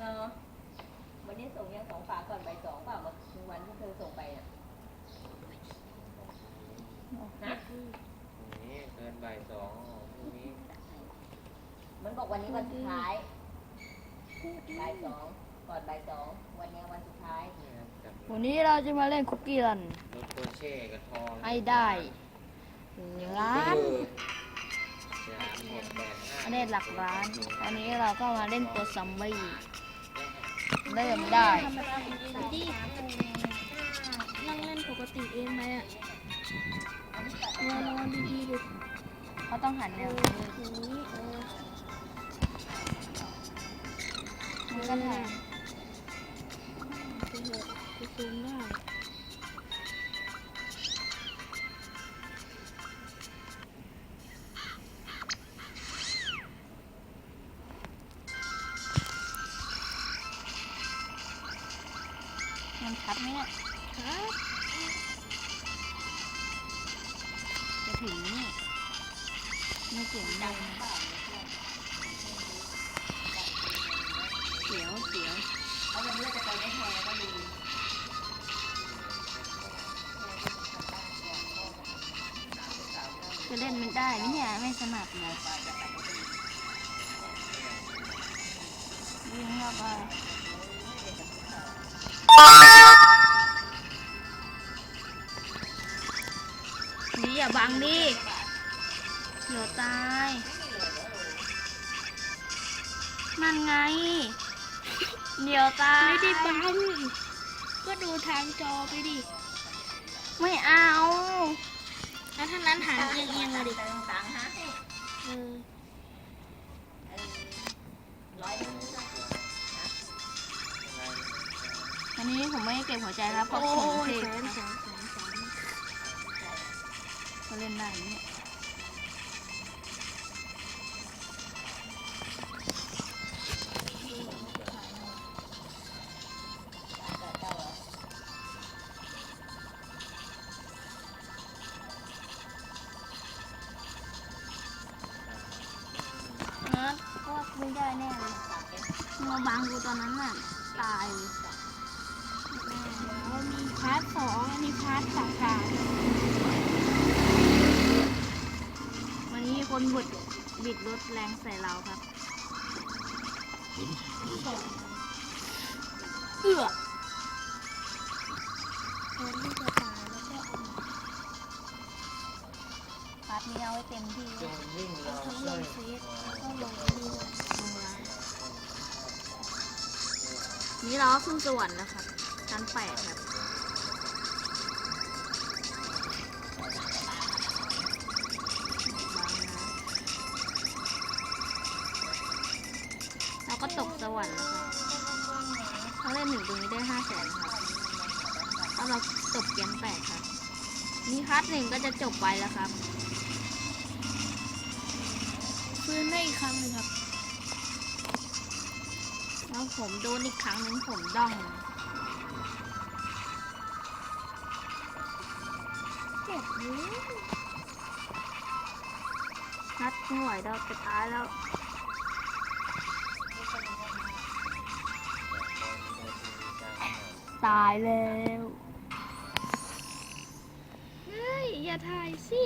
เนาะวันนี้ส่งยังสองฝาก่อนใบสองเปล่าเมื่อวันที่เธอส่งไปอะนะนี่เกินบ่ายสองพรุ่งนี้มันบอกวันนี้วันสุดท้ายบ่ายสองก่อนบ่ายสองวันนี้วันสุดท้ายนี่ครับจับวันนี้เราจะมาเล่นคุกกี้รันรถโคเช่กับทองให้ได้ล้านเออสามหกแปดห้า อันนี้หลักล้าน อันนี้เราก็มาเล่นตัวซัมบี้ เริ่มได้ธรรมดาไปดินั่งเล่นปกติเองไหมอะนอนนอนดีๆดูเขาต้องหันแนวนี้อย่างนี้เออมันก็ถ่าย มันชัดไหมเนี่ยจะถึงนี่ไม่เสียงดังเสียวเสียวเอาวันนี้เราจะไปไม่แพ้ก็ดีจะเล่นไม่ได้ไหมเนี่ยไม่สนับเลยวิ่งเข้าไป นี่อย่าบังดิเดี๋ยวตายนั่นไง เดี๋ยวตาย ไม่ได้บัง ก็ดูทางจอไปดิ ไม่เอา แล้วท่านั้นหางเอียงๆมาดิต่างๆฮะเออ อันนี้ผมไม่ได้เก็บหัวใจครับเพราะโอ้ผมยเทแสนนะแสนแสนแสนก็เล่นได้ไหมเนี่ยนะก็ไม่ได้แน่เลยมาบังกูตอนนั้นน่ะตายเลย แล้วมีพาร์ทสองอันนี้พาร์ทสองสามวันนี้คนบุดบิดรถแรงใส่เราครับเอื้อแทนที่จะตายแล้วก็เอาพาร์ทนี้เอาไว้เต็มที่จงวิ่งรอทั้งลช่วยงเฟซแล้วก็ลงดูลงไลน์นี่เราก็ขึ้นสวรรค์แล้วครับ ชั้นแปดครับเราก็ตกสวรรค์แล้วครับถ้าเล่นหนึ่งตรงนี้ได้ห้าแสนครับถ้าเราตกแกนแปดครับนี่คัดหนึ่งก็จะจบไปแล้วครับฟื้นได้อีกครั้งหนึ่งครับแล้วผมโดนอีกครั้งหนึ่งผมด้อง แบบนี้นัดไม่ไหวเราจะตายแล้วตายแล้วเฮ้ยอย่าถ่ายสิ